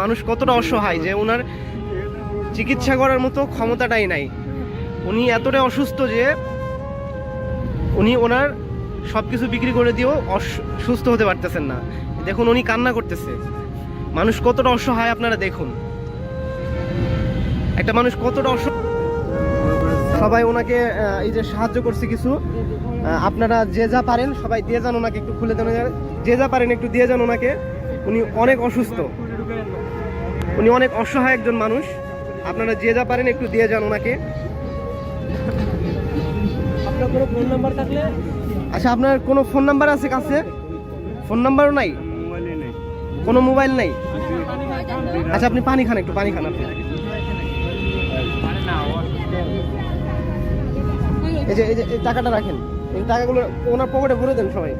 মানুষ কতটা অসহায় যে ওনার চিকিৎসা করার মতো ক্ষমতাটাই নাই। উনি এতটাই অসুস্থ যে উনি ওনার সব কিছু বিক্রি করে দিয়েও সুস্থ হতে পারতেছেন না। দেখুন, উনি কান্না করতেছে। মানুষ কতটা অসহায়, আপনারা দেখুন। একটা মানুষ কতটা অস সবাই ওনাকে এই যে সাহায্য করছে কিছু। আপনারা যে যা পারেন, সবাই দিয়ে যান ওনাকে একটু খুলে দেন। যে যা পারেন একটু দিয়ে যান ওনাকে। উনি অনেক অসুস্থ। উনি অনেক অসহায় একজন মানুষ। আপনারা যে যা পারেন একটু দিয়ে যান ওনাকে। আপনার কোনো ফোন নাম্বার থাকলে? আচ্ছা আপনার কোনো ফোন নাম্বার আছে কাছে? ফোন নাম্বারও নাই? কোনো মোবাইল নাই? আচ্ছা আপনি পানি খান একটু পানি খান আপনি। এই যে এই যে এই টাকাটা রাখেন। এই টাকাগুলো ওনার পকেটে ভরে দেন সবাই।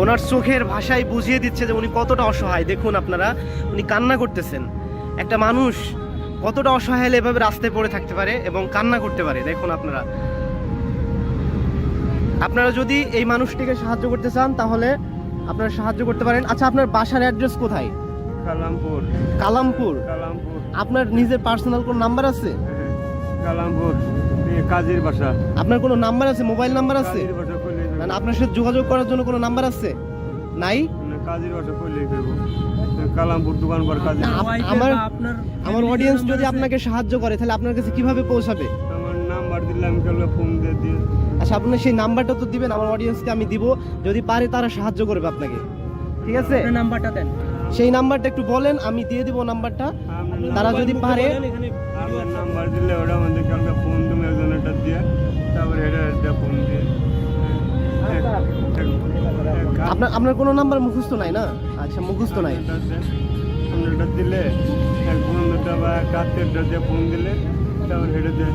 ওনার চোখের ভাষায় বুঝিয়ে দিচ্ছে যে উনি কতটা অসহায়। দেখুন আপনারা উনি কান্না করতেছেন। একটা মানুষ কতটা অসহায় হলে এভাবে রাস্তায় পড়ে থাকতে পারে এবং কান্না করতে পারে দেখুন আপনারা। আপনারা যদি এই মানুষটিকে সাহায্য করতে চান তাহলে আপনারা সাহায্য করতে পারেন। আচ্ছা আপনার বাসার অ্যাড্রেস কোথায়? কালামপুর। কালামপুর? কালামপুর। আপনার নিজের পার্সোনাল কোন নাম্বার আছে? কালামপুর কাজের বাসা। আপনার কোনো নাম্বার আছে? মোবাইল নাম্বার আছে? মানে আপনার সাথে যোগাযোগ করার জন্য কোনো নাম্বার আছে? নাই? কাজের বাসা করলে করব কালামপুর দোকান পর কাজের না, আপ- আমার আমার অডিয়েন্স যদি আপনাকে সাহায্য করে তাহলে আপনার কাছে কীভাবে পৌঁছাবে? আমার নাম্বার দিলাম কেউ ফোন দিয়ে দিয়ে আচ্ছা আপনি সেই নাম্বারটা তো দিবেন আমার অডিয়েন্সকে আমি দিব। যদি পারে তারা সাহায্য করবে আপনাকে। ঠিক আছে? নাম্বারটা দেন। সেই নাম্বারটা একটু বলেন আমি দিয়ে দিব নাম্বারটা। তারা যদি পারে আপনার নাম্বার দিলে ওরা আমাদের কালকে ফোন তুমি একজন এটা দিয়ে তারপরে এটা এটা ফোন দিয়ে। আপনার আপনার কোনো নাম্বার মুখস্থ নাই না? আচ্ছা মুখস্থ নাই। আপনারটা দিলে এক বা এক আত্মীয়টা দিয়ে ফোন দিলে তারপরে এটা দিয়ে।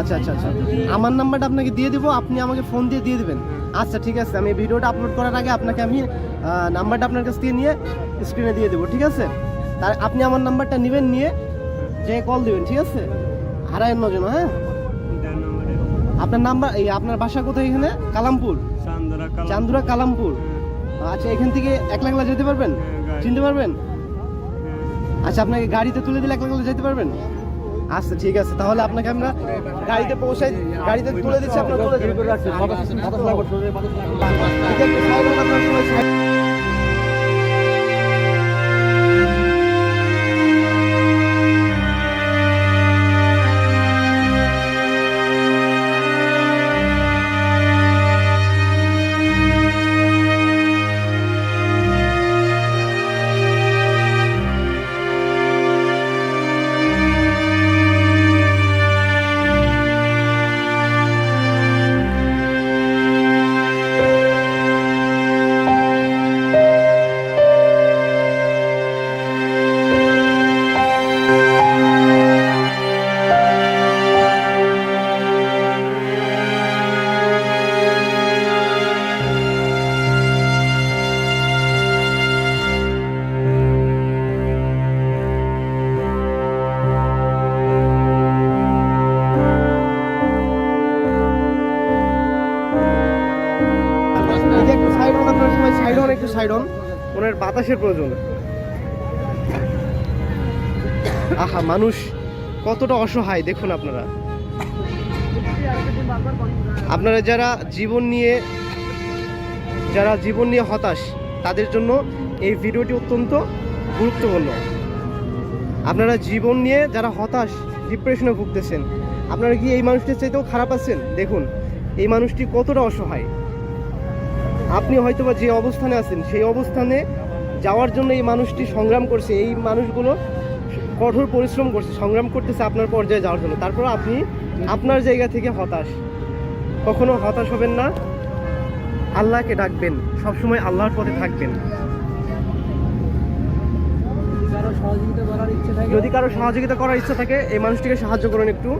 আচ্ছা আচ্ছা আচ্ছা। আমার নাম্বারটা আপনাকে দিয়ে দিব আপনি আমাকে ফোন দিয়ে দিয়ে দিবেন। আচ্ছা ঠিক আছে আমি ভিডিওটা আপলোড করার আগে আপনাকে আমি নাম্বারটা আপনার কাছ থেকে নিয়ে স্ক্রিনে দিয়ে দেবো ঠিক আছে? তার আপনি আমার নাম্বারটা নেবেন নিয়ে যে কল দিবেন ঠিক আছে? হারায় নজন হ্যাঁ? আপনার নাম্বার এই আপনার বাসা কোথায় এখানে? কালামপুর। চান্দরা কালাম চান্দুরা কালামপুর। আচ্ছা এখান থেকে এক লাখ যেতে পারবেন? চিনতে পারবেন? আচ্ছা আপনাকে গাড়িতে তুলে দিলে এক লাখ যেতে পারবেন? আচ্ছা ঠিক আছে। তাহলে আপনাকে আমরা গাড়িতে পৌঁছাই গাড়িতে তুলে দিচ্ছি আপনার সবাই সাইড হন একটু সাইড হন ওনার বাতাসের প্রয়োজন। আহা, মানুষ কতটা অসহায়, দেখুন আপনারা। আপনারা যারা জীবন নিয়ে, যারা জীবন নিয়ে হতাশ, তাদের জন্য এই ভিডিওটি অত্যন্ত গুরুত্বপূর্ণ। আপনারা জীবন নিয়ে যারা হতাশ ডিপ্রেশনে ভুগতেছেন, আপনারা কি এই মানুষটির চাইতেও খারাপ আছেন? দেখুন, এই মানুষটি কতটা অসহায়। আপনি হয়তোবা যে অবস্থানে আছেন, সেই অবস্থানে যাওয়ার জন্য এই মানুষটি সংগ্রাম করছে, এই মানুষগুলো কঠোর পরিশ্রম করছে, সংগ্রাম করতেছে আপনার পর্যায়ে যাওয়ার জন্য। তারপর আপনি আপনার জায়গা থেকে হতাশ। কখনো হতাশ হবেন না। আল্লাহকে ডাকবেন, সবসময় আল্লাহর পথে থাকবেন। যদি কারও সহযোগিতা করার ইচ্ছা থাকে, এই মানুষটিকে সাহায্য করুন একটু।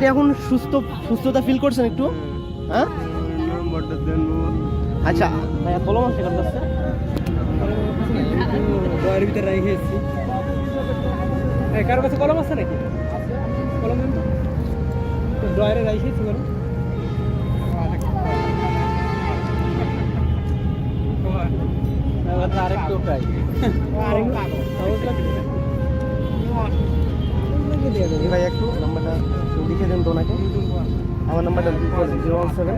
আপনি এখন সুস্থ, সুস্থতা ফিল করছেন একটু? হ্যাঁ? আচ্ছা ভাইয়া, কলম আছে কার কাছে ডয়ের ভিতরে রেখে এসেছি কারও কাছে কলম আছে নাকি? কলম তো। ড্রয়ারে রেখে এসেছি কলম দেন তো ওনাকে। আমার নাম্বারটা জিরো ওয়ান সেভেন।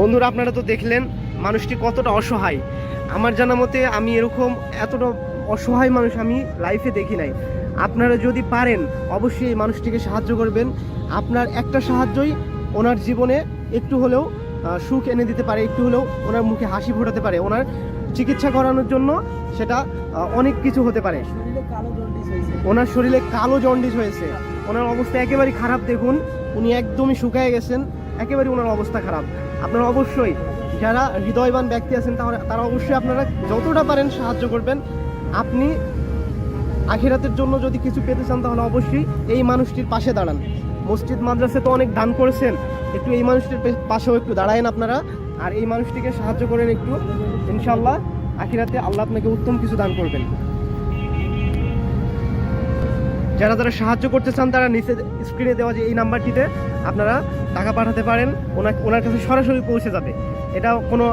বন্ধুরা আপনারা তো দেখলেন মানুষটি কতটা অসহায়। আমার জানা মতে আমি এরকম এতটা অসহায় মানুষ আমি লাইফে দেখি নাই। আপনারা যদি পারেন অবশ্যই এই মানুষটিকে সাহায্য করবেন। আপনার একটা সাহায্যই ওনার জীবনে একটু হলেও সুখ এনে দিতে পারে একটু হলেও ওনার মুখে হাসি ফোটাতে পারে। ওনার চিকিৎসা করানোর জন্য সেটা অনেক কিছু হতে পারে। শরীরে কালো জন্ডিস হয়েছে। ওনার শরীরে কালো জন্ডিস হয়েছে। ওনার অবস্থা একেবারেই খারাপ দেখুন। উনি একদমই শুকায় গেছেন একেবারে ওনার অবস্থা খারাপ। আপনারা অবশ্যই যারা হৃদয়বান ব্যক্তি আছেন তাহলে তারা অবশ্যই আপনারা যতটা পারেন সাহায্য করবেন। আপনি আখিরাতের জন্য যদি কিছু পেতে চান তাহলে অবশ্যই এই মানুষটির পাশে দাঁড়ান। মসজিদ মাদ্রাসে তো অনেক দান করেছেন। একটু এই মানুষটির পাশেও একটু দাঁড়ায়েন আপনারা। আর এই মানুষটিকে সাহায্য করেন একটু ইনশাল্লাহ আখিরাতে আল্লাহ আপনাকে উত্তম কিছু দান করবেন। যারা যারা সাহায্য করতে চান, তারা নিচে স্ক্রিনে দেওয়া যে এই নাম্বারটিতে আপনারা টাকা পাঠাতে পারেন। ওনার ওনার কাছে সরাসরি পৌঁছে যাবে। এটা কোনো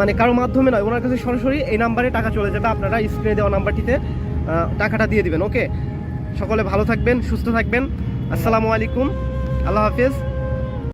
মানে কারও মাধ্যমে নয়, ওনার কাছে সরাসরি এই নাম্বারে টাকা চলে যাবে। আপনারা স্ক্রিনে দেওয়া নাম্বারটিতে টাকাটা দিয়ে দিবেন, ওকে? সকলে ভালো থাকবেন, সুস্থ থাকবেন। আসসালামু আলাইকুম। আল্লাহ হাফিজ।